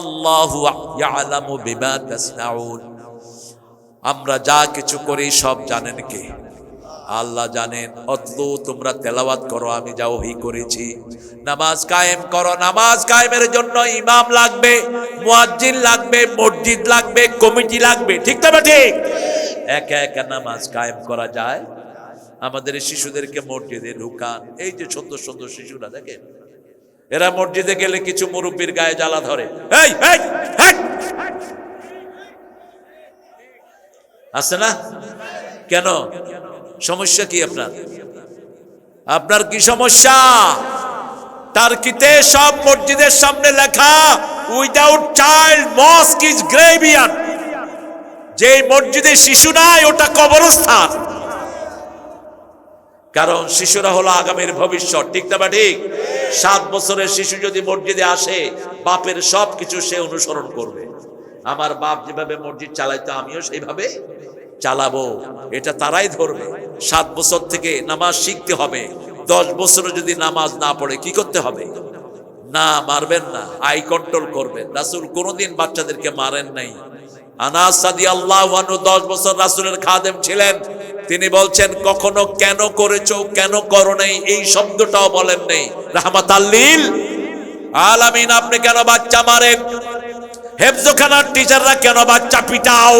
আল্লাহু ইয়ালামু বিমা তাসনাউন। আমরা যা কিছু করি সব জানেন কে? আল্লাহ জানেন, অতলু তোমরা তেলাওয়াত করো, আমি যা ওহি করেছি। নামাজ কায়েম করো, নামাজ কায়েমের জন্য ইমাম লাগবে, মুয়াজ্জিন লাগবে, মসজিদ লাগবে, কমিটি লাগবে, ঠিক তবে ঠিক? একা একা নামাজ কায়েম করা যায়? আমাদের শিশুদেরকে মসজিদে ঢুকান, এই যে সুন্দর সুন্দর শিশুরা দেখেন এরা মসজিদে গেলে কিছু মুরব্বীর গায়ে জ্বালা ধরে! আছে না? কেন? সমস্যা কি আপনার? আপনার কি সমস্যা? টার্কিতে সব মসজিদের সামনে লেখা without child mosque is graveyard যে মসজিদে শিশু নাই, ওটা কবরস্থান। কারণ শিশুরা হলো আগামীর ভবিষ্যৎ, ঠিক না বা ঠিক? সাত বছরের শিশু যদি মসজিদে আসে, বাপের সব কিছু সে অনুসরণ করবে। আমার বাপ যেভাবে মসজিদ চালাইতো, আমিও সেইভাবে চালাবো। এটা তারাই ধরবে। সাত বছর থেকে নামাজ শিখতে হবে। দশ বছরে যদি নামাজ না পড়ে, কি করতে হবে? না, মারবেন না। আই কন্ট্রোল করবেন। রাসুল কোনোদিন বাচ্চাদেরকে মারেন নাই। আনাস সাদি আল্লাহ দশ বছর রাসুলের খাদেম ছিলেন। তিনি বলছেন, কখনো কেন করেছ, কেন করো নাই? এই শব্দটাও বলেন নেই। রাহমাত আল্লিল আলামিন, আপনি কেন বাচ্চা মারেন? হেফজোখানার টিচাররা কেন বাচ্চা পিটাও?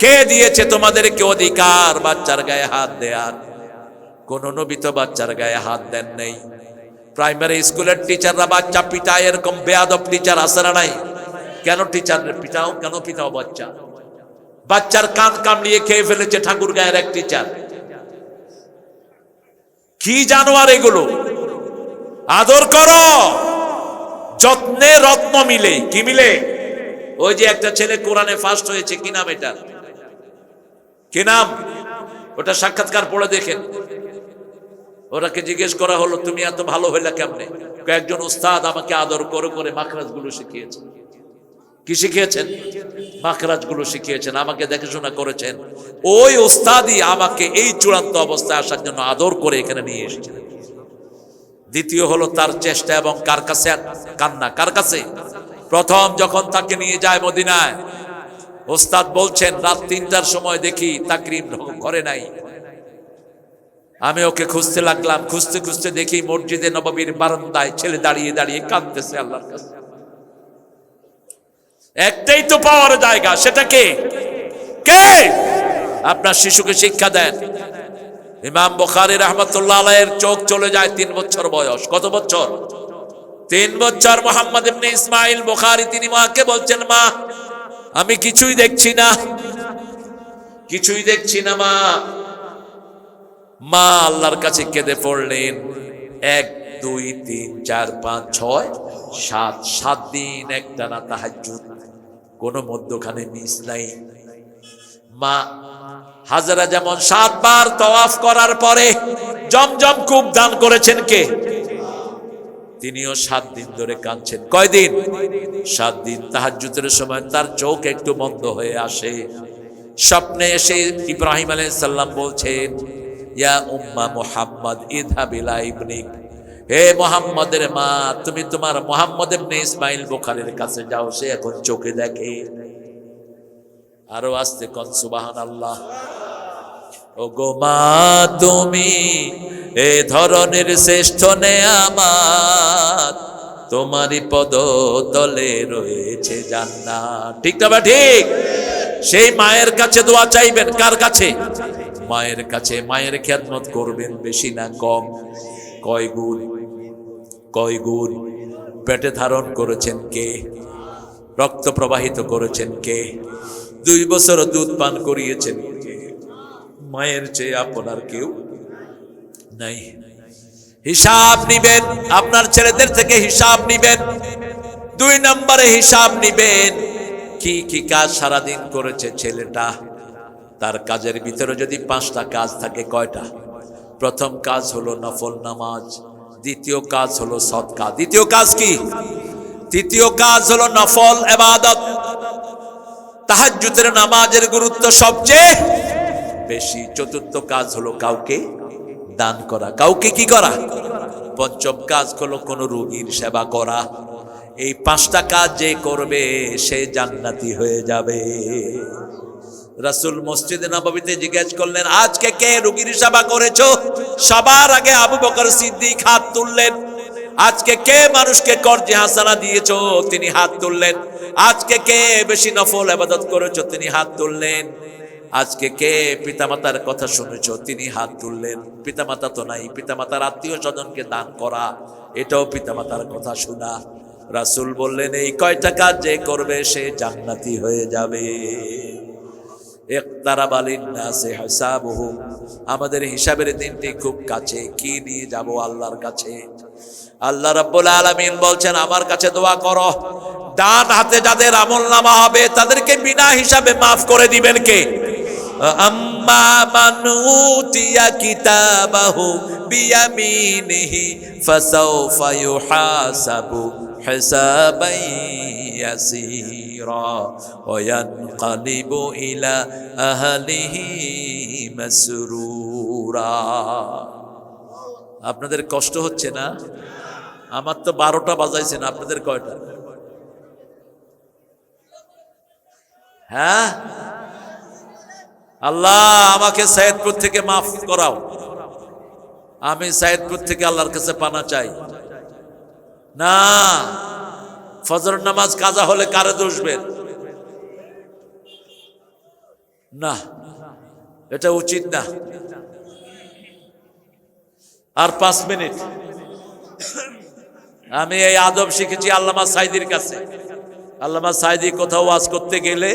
কে দিয়েছে তোমাদেরকে অধিকার? বাচ্চার গায়ে হাত দেয়ার। কোন নবী তো বাচ্চার গায়ে হাত দেন নেই। প্রাইমারি স্কুলের টিচাররা বাচ্চা পিটায়, এরকম বেয়াদব টিচার আছে না নাই? কেন টিচার পিটাও? কেন পিটাও বাচ্চা? বাচ্চার কান কামড়িয়ে খেয়ে ফেলেছে ঠাকুর গায়ের এক টিচার কি জানোয়ার এগুলো? আদর করো। যত্নে রত্ন মিলে। কি মিলে? ওই যে একটা ছেলে কোরআনে ফার্স্ট হয়েছে, কি নাম এটা কি নাম? ওটা সাক্ষাৎকার পড়ে দেখেন। ওরাকে জিজ্ঞেস করা হলো, তুমি এত ভালো হইলা কেমনে? কয়েকজন উস্তাদ আমাকে আদর করে করে মাখরাজগুলো শিখিয়েছেন কি শিখিয়েছেন? মাখরাজগুলো শিখিয়েছেন, আমাকে দেখাশোনা করেছেন। ওই উস্তাদই আমাকে এই চূড়ান্ত অবস্থায় আসার জন্য আদর করে এখানে নিয়ে এসেছেন। দ্বিতীয় হলো তার চেষ্টা এবং কার কাছে? কান্না। কার কাছে? প্রথম যখন তাকে নিয়ে যায় মদিনায়, ওস্তাদ বলছেন, রাত তিনটার সময় দেখি তাকরিম করে নাই। আমি ওকে খুঁজতে লাগলাম, খুঁজতে খুঁজতে দেখি মসজিদে নববীর বারান্দায় ছেলে দাঁড়িয়ে দাঁড়িয়ে কাঁদতেছে আল্লাহর কাছে। একটাই তো পাওয়ার জায়গা, সেটা কে? কে? আপনার শিশুকে শিক্ষা দেন। ইমাম বখারি রহমতুল্লাহ আলাইয়ের চোখ চলে যায় তিন বছর বয়স। কত বছর? তিন বছর। মোহাম্মদ ইবনে ইসমাইল বুখারী, তিনি মাকে বলছেন, মা, আমি কিছুই দেখছি না। কিছুই দেখছি না, মা। মা আল্লাহর কাছে কেঁদে পড়লেন। এক, দুই, তিন, চার, পাঁচ, ছয়, সাত সাত দিন একটানা তাহাজ্জুদ কোনো মধ্যখানে মিস নাই। মা হাজারা যেমন সাতবার তওয়াফ করার পরে জমজম কূপ দান করেছেন কে? তিনিও সাত দিন ধরে কাঁদছেন। কয়দিন? সাত দিন। তাহাজ্জুদের সময় তার চোখ একটু বন্ধ হয়ে আসে। স্বপ্নে এসে ইব্রাহিম আলাইহিস সালাম বলছেন, ইয়া উম্মা মুহাম্মদ, ইযহাব ইলা ইবনিক। হে মোহাম্মদের মা, তুমি তোমার মোহাম্মদ ইবনে ইসমাইল বুখারীর কাছে যাও, সে এখন চোখে দেখে। আরও আসতে কন, সুবহানাল্লাহ। ও গো মা, তুমি এ ধরনের শ্রেষ্ঠ নে আমার তোমারই পদ তলে রয়েছে জান্নাত। ঠিক না বা ঠিক? সেই মায়ের কাছে দোয়া চাইবেন, কার কাছে? মায়ের কাছে, মায়ের খেদমত করবেন বেশি না কম। কয় গুণ? কয় গুণ পেটে ধারণ করেছেন কে? রক্ত প্রবাহিত করেছেন কে? দুই বছর দুধ পান করিয়েছেন মায়ের চেয়ে আপনার কেউ নাই। হিসাব নিবেন, আপনার ছেলেদের থেকে হিসাব নিবেন। দুই নম্বরে হিসাব নিবেন, কি কি কাজ সারাদিন করেছে ছেলেটা? তার কাজের ভিতরে যদি পাঁচটা কাজ থাকে, কয়টা? প্রথম কাজ হলো নফল নামাজ দ্বিতীয় কাজ হলো সৎকা। দ্বিতীয় কাজ কি? তৃতীয় কাজ হলো নফল এবাদত। তাহাজ্জুদের নামাজের গুরুত্ব সবচেয়ে বেশি। চতুর্থ কাজ হলো কাউকে দান করা। কাউকে কি করা? পঞ্চম কাজ হলো কোনো রোগীর সেবা করা। এই পাঁচটা কাজ যে করবে সে জান্নাতি হয়ে যাবে। রাসুল মসজিদে নববীতে জিজ্ঞেস করলেন, আজকে কে রুগীর সেবা করেছ? সবার আগে আবু বকর সিদ্দিক হাত তুললেন। আজকে কে মানুষকে কর্জে হাসানা দিয়েছ? তিনি হাত তুললেন। আজকে কে বেশি নফল আবাদত করেছ? তিনি হাত তুললেন। আজকে কে পিতামাতার কথা শুনেছো? তিনি হাত তুললেন। পিতামাতা তো নাই, পিতামাতার আত্মীয় স্বজনকে দান করা, এটাও পিতামাতার কথা শোনা। রাসুল বললেন, এই কয়টা কাজ যে করবে সে জান্নাতি হয়ে যাবে। আমাদের হিসাবের দিনটি খুব কাছে। কি নিয়ে যাব আল্লাহর কাছে? আল্লাহ রাব্বুল আলামিন বলছেন, আমার কাছে দোয়া করো। ডান হাতে যাদের আমল নামা হবে, তাদেরকে বিনা হিসাবে মাফ করে দিবেন কে? আম্মা মানুতিয়া কিতাবাহু বিয়ামিনিহি ওয়া ইয়ানকালিবু ইলা আহলিহি মাসরুরা আপনাদের কষ্ট হচ্ছে না? আমার তো বারোটা বাজাইছেন আপনাদের কয়টা? হ্যাঁ? আল্লাহ, আমাকে সাইদপুর থেকে মাফ করাও। আমি সাইদপুর থেকে আল্লাহর কাছে পানা চাই। না ফজর নামাজ কাজা হলে কারে দোষবেন না, এটা উচিত না। আর পাঁচ মিনিট। আমি এই আদব শিখেছি আল্লামা সাইদির কাছে। আল্লামা সাইদি কোথাও ওয়াজ করতে গেলে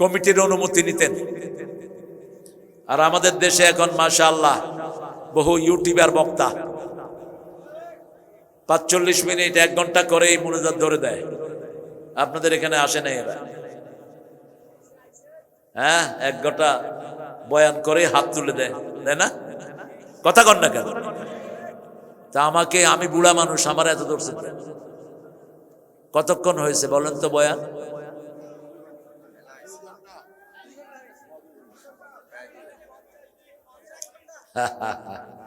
কমিটির অনুমতি নিতেন। আর আমাদের দেশে এখন মাশা আল্লাহ বহু ইউটিউবার বক্তা। পাঁচচল্লিশ মিনিট, এক ঘণ্টা করেই মনোজাত ধরে দেয়। আপনাদের এখানে আসে নাই এরা। হ্যাঁ এক ঘণ্টা বয়ান করে হাত তুলে দেয়, তাই না? কথা কন না কেন? তা আমাকে, আমি বুড়া মানুষ, আমার এত ধরছে? কতক্ষণ হয়েছে বলেন তো বয়ান?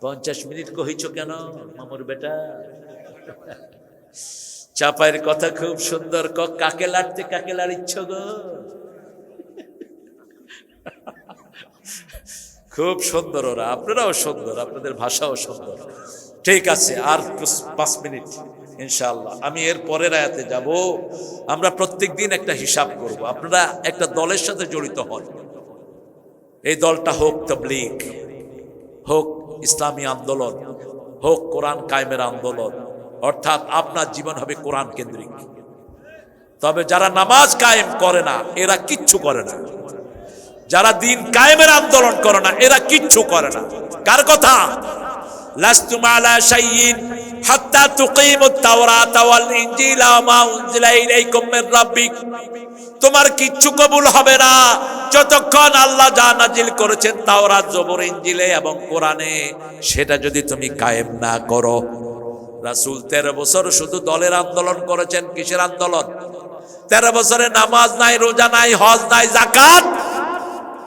পঞ্চাশ মিনিট কহিছ কেন, মামুর বেটা? চাপাইয়ের কথা খুব সুন্দর ক কাকে লাড়তে কাকে লাড়িচ্ছ গো? খুব সুন্দর ওরা, আপনারাও সুন্দর, আপনাদের ভাষাও সুন্দর। ঠিক আছে, আর পাঁচ- মিনিট, ইনশাআল্লাহ। আমি এর পরের আয়াতে যাব। আমরা প্রত্যেক দিন একটা হিসাব করব। আপনারা একটা দলের সাথে জড়িত হন। এই দলটা হোক তবলিগ। হোক ইসলামী আন্দোলন, হোক কোরআন কায়েমের আন্দোলন, অর্থাৎ আপনার জীবন হবে কোরআন কেন্দ্রিক। তবে যারা নামাজ কায়েম করে না, এরা কিচ্ছু করে না। যারা দিন কায়েমের আন্দোলন করে না, এরা কিচ্ছু করে না। কার কথা? শাইইন হাত্তা তুকিমুত তাওরাতা ওয়াল ইনজিলা ওয়া মা উনজিলা ইলাইকুম মির রাব্বিক। তোমার কিচ্ছু কবুল হবে না। যতক্ষণ আল্লাহ যা নাজিল করেছেন তাওরাত, জবর ইঞ্জিলে এবং কোরআনে, সেটা যদি তুমি কায়েম না করো। রাসূল তেরো বছর শুধু দলের আন্দোলন করেছেন, কিসের আন্দোলন? তেরো বছরে নামাজ নাই, রোজা নাই, হজ নাই জাকাত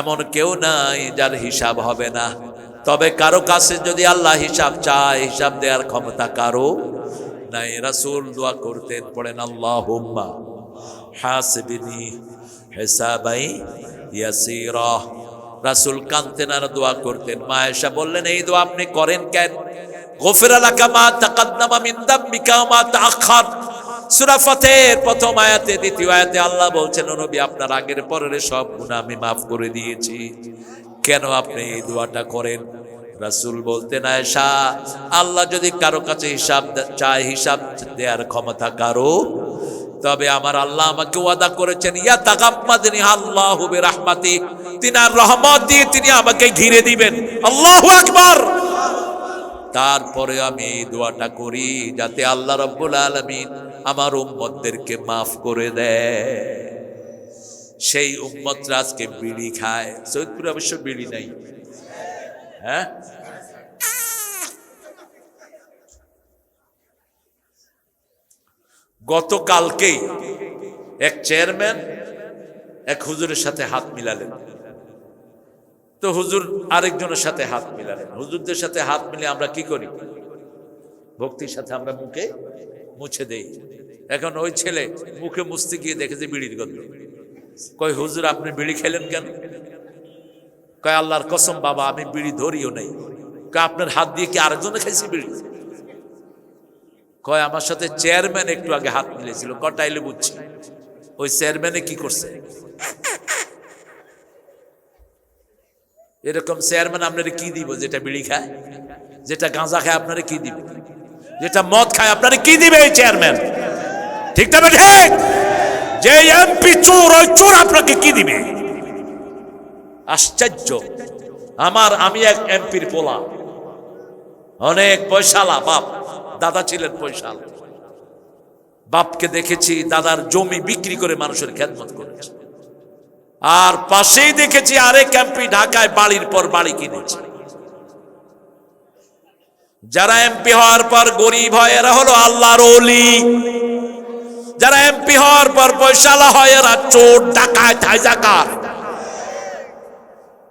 এমন কেউ নাই যার হিসাব হবে না। তবে কারও কাছে যদি আল্লাহ হিসাব চায়, হিসাব দেওয়ার ক্ষমতা কারও নাই। রাসূল দোয়া করতেন, পড়েন আল্লাহ হুম্মা হাসিবিনি হেসাবাই ইয়াসিরা। রাসূল কানতেন আর দোয়া করতেন। মা এসা বললেন, এই দোয়া আপনি করেন কেন? গোফের লাকা মা তাকাদ্দামা মিন দাম্বিকা ওয়া মা তাআখার। সূরা ফাতের প্রথম আয়াতে, দ্বিতীয় আয়াতে আল্লাহ বলছেন নবী, আপনার আগের পরের সব গুনাহ আমি maaf করে দিয়েছি। কেন আপনি এই দোয়াটা করেন? রাসূল আল্লাহ যদি কারও কাছে হিসাব চায় হিসাব দেওয়ার ক্ষমতা কারও, তবে আমার আল্লাহ আমাকে ওয়াদা করেছেন, ইয়া আল্লাহু বিরহমাতি, তিনি আর রহমত দিয়ে তিনি আমাকে ঘিরে দিবেন। আল্লাহু আকবার! তারপরে আমি দোয়াটা করি, যাতে আল্লাহ রব্বুল আলমিন আমার উম্মতদেরকে মাফ করে দেয় সেই উম্মতরা আজকে বিড়ি খায়। সৈয়দপুরে অবশ্য বিড়ি নাই। হ্যাঁ? গতকালকেই এক চেয়ারম্যান এক হুজুরের সাথে হাত মিলালেন। তো হুজুর আরেকজনের সাথে হাত মিলালেন। হুজুরদের সাথে হাত মিলে আমরা কি করি? ভক্তির সাথে আমরা মুখে মুছে দেই। এখন ওই ছেলে মুখে মুছতে গিয়ে দেখেছে বিড়ির গন্ধ। কয়, হুজুর, আপনি বিড়ি খেলেন কেন? কয়, আল্লাহর কসম বাবা, আমি বিড়ি ধরিও নাই। কয়, আপনার হাত দিয়ে কি আরেকজনে খাইছি বিড়ি? কয়, আমার সাথে চেয়ারম্যান একটু আগে হাত মিলেছিল কটাইলে বুঝছি। ওই চেয়ারম্যানে কি করছে? এরকম চেয়ারম্যান আপনারে কি দিব, যেটা বিড়ি খায়? যেটা গাঁজা খায়, আপনারে কি দিবে? যেটা মদ খায়, আপনারা কি দিবে এই চেয়ারম্যান ঠিক তবে ঠিক যে এমপি চোর, ওই চোর আপনাকে কি দিবে? আশ্চর্য। আমার, আমি এক এমপির পোলা। অনেক পয়সালা, বাপ। দাদা ছিলেন পয়সালা। বাপকে দেখেছি, দাদার জমি বিক্রি করে মানুষের খেদমত করেছে। আর পাশেই দেখেছি আরেক এমপি ঢাকায় বাড়ির পর বাড়ি কিনেছে। যারা এমপি হওয়ার পর গরিব হয়, এরা হলো আল্লাহর অলি যারা এমপি হওয়ার পর পয়সালা হয়, এরা চোর ডাকায় হাইজাকার।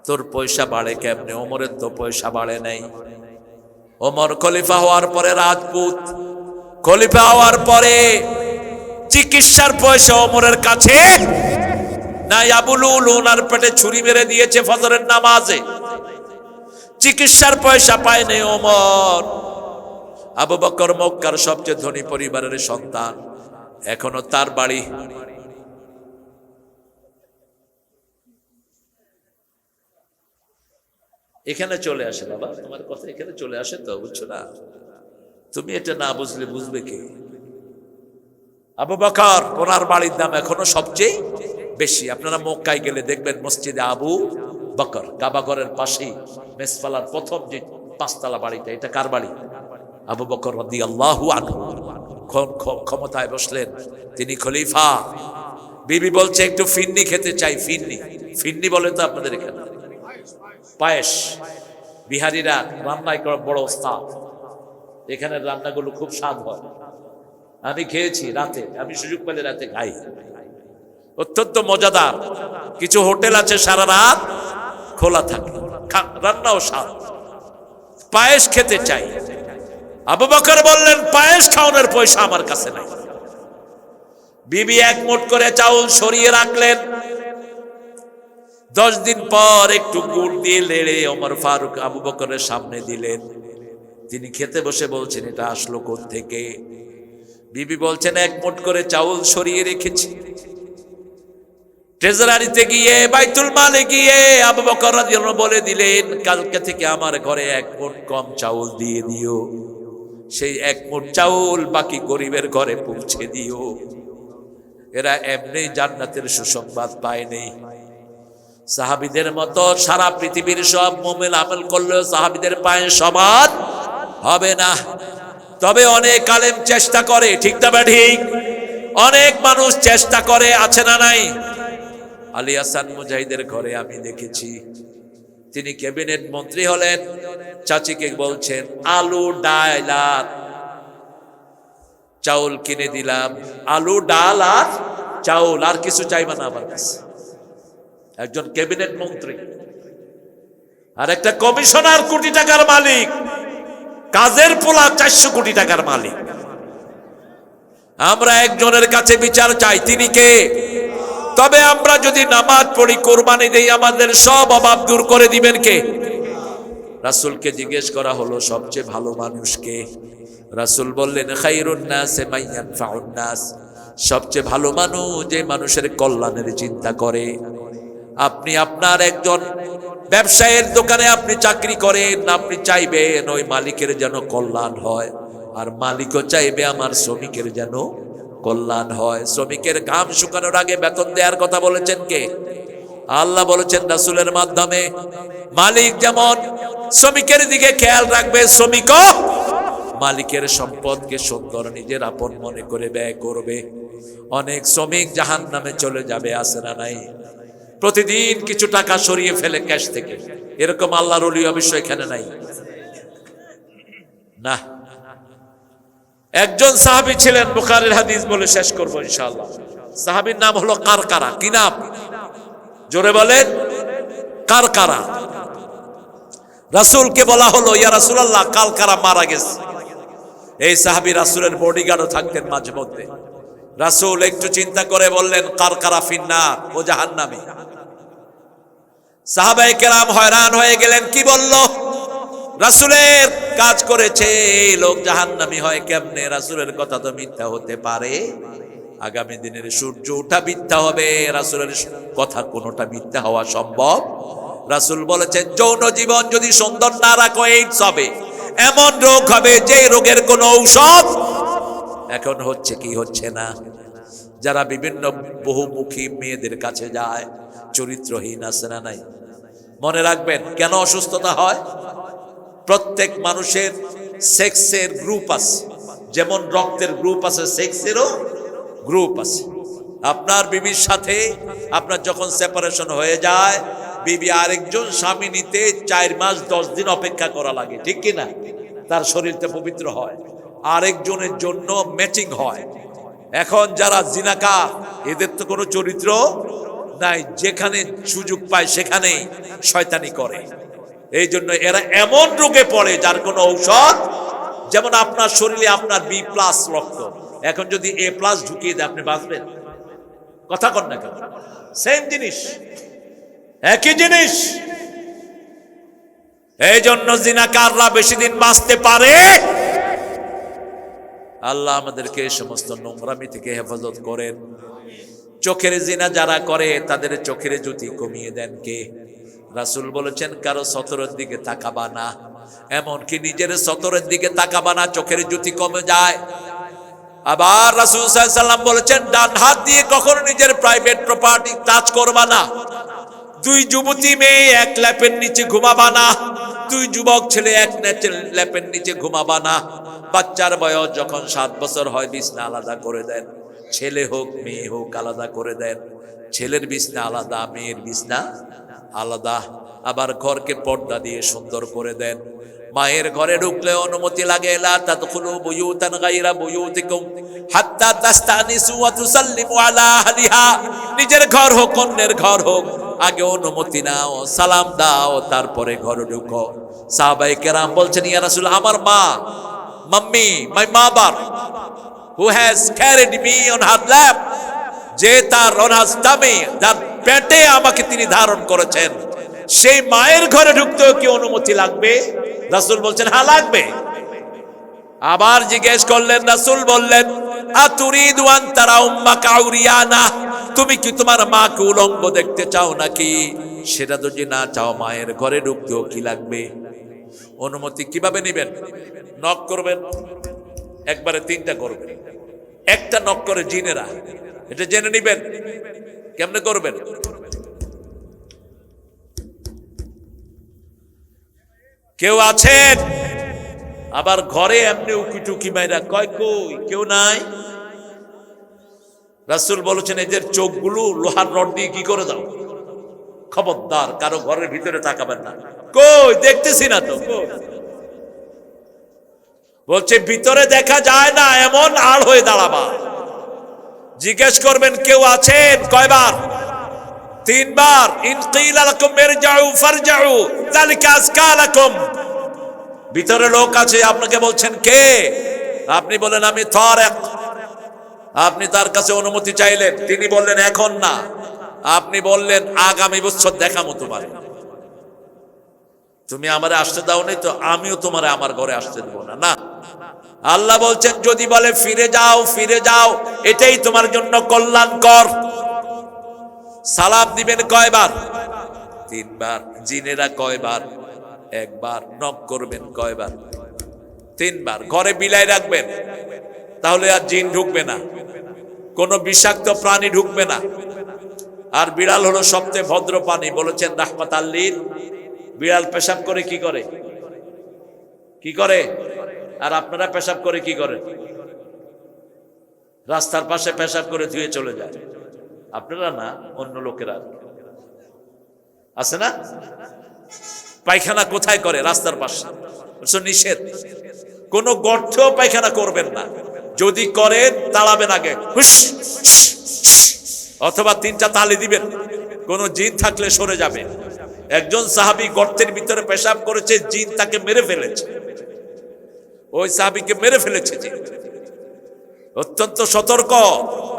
তোর পয়সা বাড়ে কেমনে? ওমরের তো পয়সা বাড়ে নাই। ওমর খলিফা হওয়ার পরে রাজপুত। খলিফা হওয়ার পরে চিকিৎসার পয়সা ওমরের কাছে নাই। আবুলুল ওনার পেটে ছুরি মেরে দিয়েছে ফজরের নামাজে। চিকিৎসার পয়সা পায় নাই ওমর। আবু বকর মক্কার সবচেয়ে ধনী পরিবারের সন্তান। এখনও তার বাড়ি। এখানে চলে আসে বাবা, তোমার কথা এখানে চলে আসে তো, বুঝছ না? তুমি এটা না বুঝলে বুঝবে কি? আবু বকর, ওনার বাড়ির দাম এখনও সবচেয়ে বেশি। আপনারা মক্কায় গেলে দেখবেন মসজিদে আবু বকর কাবাগরের পাশেই মেসফালার প্রথম যে পাঁচতলা বাড়িটা, এটা কার বাড়ি? আবু বকর রদি আল্লাহু ক্ষমতায় বসলেন। তিনি খলিফা। বিবি বলছে, একটু ফিন্নি খেতে চাই, ফিন্নি। ফিন্নি বলে তো আপনাদের এখানে। পায়েস, বিহারিরা রান্নায় করা বড় ওস্তাদ। এখানের রান্নাগুলো খুব স্বাদ হয়। আমি খেয়েছি রাতে, আমি সুযোগ পেলে রাতে খাই। অত্যন্ত মজাদার। কিছু হোটেল আছে সারা রাত খোলা থাকে খা- রান্নাও স্বাদ পায়েস খেতে চাই। আবু বকর বললেন, পায়েস খাওয়ানোর পয়সা আমার কাছে নাই। বিবি এক মোট করে চাউল সরিয়ে রাখলেন। দশ দিন পর একটু গুড় দিয়ে লেড়ে ওমর ফারুক আবু বকরের সামনে দিলেন। তিনি খেতে বসে বলছেন, এটা আসলো থেকে বিবি বলছেন, এক মোট করে চাউল সরিয়ে রেখেছি। ট্রেজারারিতে গিয়ে, বাইতুল মালে গিয়ে আবু বকর রাদিয়াল্লাহু বলে দিলেন, কালকে থেকে আমার ঘরে এক মুঠ কম চাউল দিয়ে দিও। সেই এক মুঠ চাউল বাকি গরিবের ঘরে পৌঁছে দিও। এরা এমনি জান্নাতের সুসংবাদ পায়নি সাহাবিদের মতো সারা পৃথিবীর সব মোমেল আমল করলেও সাহাবিদের পায়ে সমান হবে না। তবে অনেক আলেম চেষ্টা করে, ঠিক তবে ঠিক? অনেক মানুষ চেষ্টা করে, আছে না নাই? আলী হাসান মুজাহিদের ঘরে আমি দেখেছি। তিনি ক্যাবিনেট মন্ত্রী হলেন। চাচিকে বলছেন, আলু ডাল আর চাউল কিনে দিলাম। আলু ডাল আর চাউল, আর কিছু চাইবে না আমার কাছে। একজন ক্যাবিনেট মন্ত্রী। আর একটা কমিশনার কোটি টাকার মালিক। কাজের পোলা চারশো কোটি টাকার মালিক। আমরা একজনের কাছে বিচার চাই। তিনি কে? তবে আমরা যদি নামাজ পড়ি, কোরবানি দেই, আমাদের সব অভাব দূর করে দিবেন কে? রাসূলকে জিজ্ঞেস করা হলো, সবচেয়ে ভালো মানুষকে রাসূল বললেন নাস। সবচেয়ে ভালো মানুষ যে মানুষের কল্যাণের চিন্তা করে। আপনি আপনার একজন ব্যবসায়ের দোকানে আপনি চাকরি করেন, আপনি চাইবেন ওই মালিকের যেন কল্যাণ হয়, আর মালিকও চাইবে আমার শ্রমিকের যেন কল্যাণ হয়। শ্রমিকের ঘাম শুকানোর আগে বেতন দেওয়ার কথা বলেছেন কে? আল্লাহ বলেছেন রাসুলের মাধ্যমে। মালিক যেমন শ্রমিকের দিকে খেয়াল রাখবে, শ্রমিকও মালিকের সম্পদকে সুন্দর নিজের আপন মনে করে ব্যয় করবে। অনেক শ্রমিক জাহান নামে চলে যাবে আসে না নাই? প্রতিদিন কিছু টাকা সরিয়ে ফেলে ক্যাশ থেকে। এরকম আল্লাহর অলি অবশ্য এখানে নাই। না। একজন সাহাবী ছিলেন, বুখারীর হাদিস বলে শেষ করব ইনশাআল্লাহ। সাহাবীর নাম হলো কারকারা। কি নাম? জোরে বলেন, কারকারা। রাসূলকে বলা হলো, ইয়া রাসূলুল্লাহ কালকারা মারা গেছে। এই সাহাবী রাসূলের বডিগার্ডও থাকতেন মাঝে মধ্যে। রাসূল একটু চিন্তা করে বললেন, কারকারা ফিন্নার, ও জাহান্নামী। সাহাবাই কেরাম হয়রান হয়ে গেলেন, কি বলল? রাসূলের কাজ করেছে, লোক জাহান্নামী হয় কেমনে? রাসুলের কথা তো মিথ্যা হতে পারে। আগামী দিনের সূর্য ওঠা মিথ্যা হবে, রাসূলের কথা কোনোটা মিথ্যা হওয়া সম্ভব? রাসূল বলেছেন, যৌন জীবন যদি সুন্দর না রাখো এইডস হবে। এমন রোগ হবে যে রোগের কোনো ঔষধ এখন হচ্ছে কি হচ্ছে না। যারা বিভিন্ন বহুমুখী মেয়েদের কাছে যায়, চরিত্রহীন আছে না নাই? মনে রাখবেন, কেন অসুস্থতা হয়? প্রত্যেক মানুষের সেক্সের গ্রুপ আছে। যেমন রক্তের গ্রুপ আছে, সেক্সেরও গ্রুপ আছে। আপনার বিবির সাথে আপনার যখন সেপারেশন হয়ে যায়, বিবি আরেকজন স্বামী নিতে চার মাস দশ দিন অপেক্ষা করা লাগে, ঠিক কি না তার শরীরটা পবিত্র হয়। আরেকজনের জন্য ম্যাচিং হয়। এখন যারা জিনাকা এদের তো কোনো চরিত্র নাই। যেখানে সুযোগ পায় সেখানেই শয়তানি করে। এই জন্য এরা এমন রোগে পড়ে যার কোনো ঔষধ, যেমন আপনার শরীরে আপনার বি প্লাস রক্ত। এখন যদি এ প্লাস ঢুকিয়ে দেয়, আপনি বাঁচবেন? কথা কন না কেন? সেম জিনিস। একই জিনিস। এই জন্য জিনাকাররা বেশি দিন বাঁচতে পারে। আল্লাহ আমাদেরকে সমস্ত নোংরামি থেকে হেফাজত করেন। চোখের জিনা যারা করে, তাদের চোখের জ্যোতি কমিয়ে দেন কে? রাসুল বলেছেন, কারও সতরের দিকে তাকাবা না। এমনকি নিজের সতরের দিকে তাকাবা না, চোখের জ্যোতি কমে যায়। আবার রাসুল সাল্লাম বলেছেন, ডান হাত দিয়ে কখনো নিজের প্রাইভেট প্রপার্টি টাচ করবা না। দুই যুবতী মেয়ে এক ল্যাপের নিচে ঘুমাবা না। দুই যুবক ছেলে এক ল্যাপের নিচে ঘুমাবা না। বাচ্চার বয়স যখন সাত বছর হয়, বিছনা আলাদা করে দেন। ছেলে হোক, মেয়ে হোক, আলাদা করে দেন। ছেলের বিছনা আলাদা, মেয়ের বিছনা আলাদা। আবার ঘরকে পর্দা দিয়ে সুন্দর করে দেন। মায়ের ঘরে ঢুকলে অনুমতি লাগে নিজের ঘর হোক, অন্যের ঘর হোক, আগে অনুমতি নাও, সালাম দাও, তারপরে ঘরে ঢুকো। সাহাবাই কেরাম বলছেন, ইয়া আমার মা, মাম্মি, মাই মা mother who has carried me on her lap যে তার অনাজ দামে, যার পেটে আমাকে তিনি ধারণ করেছেন। সেই মায়ের ঘরে ঢুকতেও কি অনুমতি লাগবে? রাসূল বলছেন হ্যাঁ লাগবে। আবার জিজ্ঞেস করলেন, রাসূল বললেন তুমি কি তোমার মাকে উলঙ্গ দেখতে চাও নাকি? সেটা যদি না চাও, মায়ের ঘরে ঢুকতেও কি লাগবে? অনুমতি কীভাবে নেবেন? নক করবেন? একবারে তিনটা করবেন। একটা নক করে জিনেরা। এটা জেনে নিবেন? কেমনে করবেন? কেউ আছেন? আবার ঘরে এমনি উকি টুকি মাইরা কয়, কই, কেউ নাই? রাসূল বলেছেন, এদের চোখগুলো লোহার রড দিয়ে কি করে দাও? খবরদার, কারও ঘরের ভিতরে তাকাবেন না। কই, দেখতেছি না তো। বলছে, ভিতরে দেখা যায় না, এমন আড় হয়ে দাঁড়াবা। জিজ্ঞেস করবেন, কেউ আছেন? কয়বার? তিনবার। ইন কিলা লাকুম ইরজাউ ফারজাউ, যালিকা আজকা লাকুম। ভিতরে লোক আছে, আপনাকে বলছেন, কে? আপনি বলেন, আমি তারেক আপনি তার কাছে অনুমতি চাইলেন, তিনি বললেন, এখন না। আপনি বললেন, আগামী বছর দেখামো তোমার। তুমি আমারে আসতে দাও নাই তো আমিও তোমারে আমার ঘরে আসতে দেবো না না। আল্লাহ বলছেন, যদি বলে ফিরে যাও ফিরে যাও, এটাই তোমার জন্য কল্যাণকর। সালাম দিবেন কয়বার? তিনবার। জিনেরা কয়বার? একবার। নক করবেন কয়বার? তিনবার। ঘরে বিলাই রাখবেন। তাহলে আর জিন ঢুকবে না। কোনো বিষাক্ত প্রাণী ঢুকবে না। আর বিড়াল হলো সবচেয়ে ভদ্র প্রাণী, বলেছেন রাহমাত আল্লীর বিড়াল পেশাব করে কি করে? কি করে? আর আপনারা পেশাব করে কি করেন? রাস্তার পাশে পেশাব করে ধুয়ে চলে যায়। আপনারা না, অন্য লোকেরা। আছে না? পায়খানা কোথায় করে রাস্তার পাশে? নিষেধ। কোন গর্তেও পায়খানা করবেন না। যদি করেন, তাড়াবেন আগে। অথবা তিনটা তালি দিবেন। কোন জিন থাকলে সরে যাবে। একজন সাহাবি গর্তের ভিতরে পেশাব করেছে, জিন তাকে মেরে ফেলেছে। ওই সাহাবিকে মেরে ফেলেছে জিন। অত্যন্ত সতর্ক।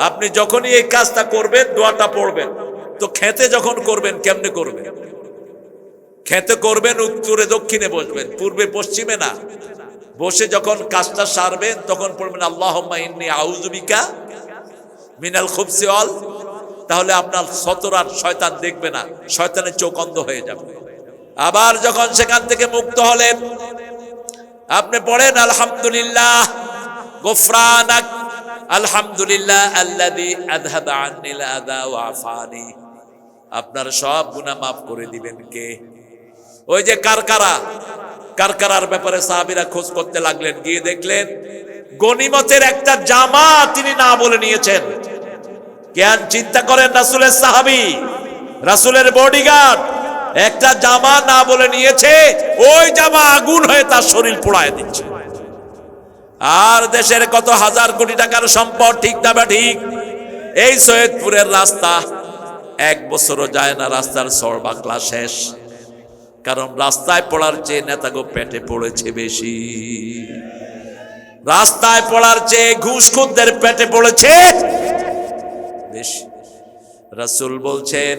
আপনি যখনই এই কাজটা করবেন, দোয়াটা পড়বেন। তো খেতে যখন করবেন, কেমনে করবেন? খেতে করবেন, উত্তরে দক্ষিণে বসবেন, পূর্বে পশ্চিমে না। বসে যখন কাজটা সারবেন, তখন পড়বেন আল্লাহ ইন্নি মিনাল খুবসি অল তাহলে আপনার সতর আর শয়তান দেখবে না, শয়তানের চোখ অন্ধ হয়ে যাবে। আবার যখন সেখান থেকে মুক্ত হলেন, আপনি পড়েন, আলহামদুলিল্লাহ, গোফরানাক, আলহামদুলিল্লাহ আল্লাযী আযহাবা আন্নিল আযা ওয়া আফানি। আপনার সব গুনাহ মাফ করে দিবেন কে? ওই যে কারকারা, কারকারার ব্যাপারে সাহাবীরা খোঁজ করতে লাগলেন, গিয়ে দেখলেন, গনিমতের একটা জামা তিনি না বলে নিয়েছেন। কেন চিন্তা করেন রাসূলের সাহাবী, রাসূলের বডিগার্ড একটা জামা না বলে নিয়েছে, ওই জামা আগুন হয়ে তার শরীর পোড়ায় দিচ্ছে। আর দেশের কত হাজার কোটি টাকার সম্পদ, ঠিক না বা ঠিক? এই সৈয়দপুরের রাস্তা এক বছরও যায় না, রাস্তার সর বাকলা শেষ। কারণ রাস্তায় পড়ার চেয়ে নেতাগো পেটে পড়েছে বেশি। রাস্তায় পড়ার চেয়ে ঘুষখুরদের পেটে পড়েছে বেশি। রাসূল বলছেন,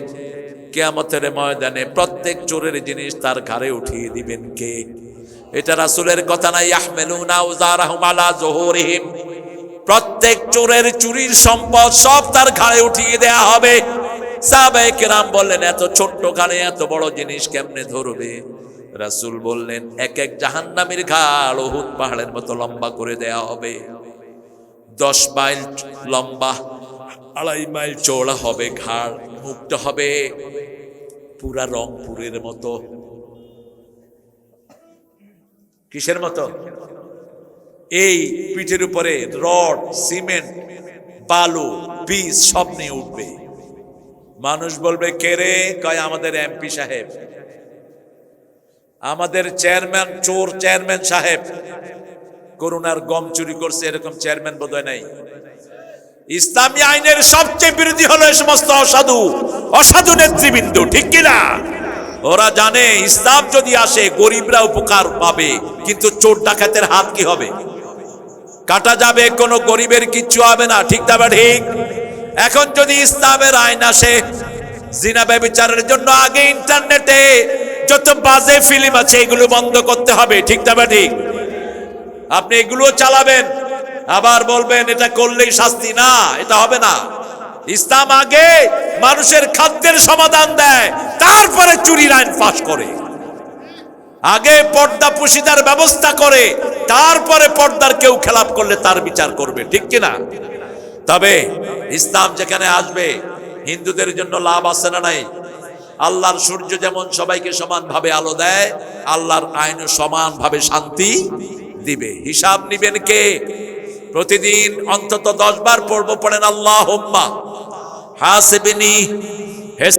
কেয়ামতের ময়দানে প্রত্যেক চোরের জিনিস তার ঘাড়ে উঠিয়ে দিবেন কে? এটা রাসূলের কথা নাই আলা প্রত্যেক চোরের চুরির সম্পদ সব তার ঘাড়ে উঠিয়ে দেয়া হবে। কেরাম বললেন, এত ছোট্ট ঘাড়ে এত বড় জিনিস কেমনে ধরবে? রাসূল বললেন এক এক জাহান্নামীর ঘাড় উহুদ পাহাড়ের মতো লম্বা করে দেয়া হবে। দশ মাইল লম্বা আড়াই মাইল চওড়া হবে ঘাড়, মুখটা হবে পুরা রংপুরের মতো। কিসের মতো? এই পিঠের উপরে রড, সিমেন্ট, বালু, বীজ সব নিয়ে উঠবে। মানুষ বলবে, কে রে? কয়, আমাদের এমপি সাহেব। আমাদের চেয়ারম্যান, চোর চেয়ারম্যান সাহেব। করুণার গম চুরি করছে, এরকম চেয়ারম্যান বোধহয় নাই। ইসলামী আইনের সবচেয়ে বিরোধী হলো এই সমস্ত অসাধু অসাধু নেতৃবৃন্দ, ঠিক কিনা? ওরা জানে ইসলাম যদি আসে, গরিবরা উপকার পাবে, কিন্তু চোর ডাকাতের হাত কি হবে? কাটা যাবে, কোনো গরিবের কিচ্ছু হবে না, ঠিক না বা ঠিক? এখন যদি ইসলামের আইন আসে, জিনা ব্যবচারের জন্য আগে ইন্টারনেটে যত বাজে ফিল্ম আছে, এগুলো বন্ধ করতে হবে, ঠিক না বা ঠিক? আপনি এগুলো চালাবেন আবার বলবেন, এটা করলেই শাস্তি না, এটা হবে না। ইসলাম আগে মানুষের খাদ্যের সমাধান দেয়, তারপরে চুরির আইন পাশ করে। আগে পর্দা পুশিদার ব্যবস্থা করে, তারপরে পর্দার কেউ খেলাপ করলে তার বিচার করবে, ঠিক কিনা? তবে ইসলাম যেখানে আসবে, হিন্দুদের জন্য লাভ আছে না নাই? আল্লাহর সূর্য যেমন সবাইকে সমানভাবে আলো দেয়, আল্লাহর আইন সমানভাবে শান্তি দিবে। হিসাব নিবেন কে? প্রতিদিন অন্তত দশ বার পড়ব পড়েন আল্লাহ হোম্মা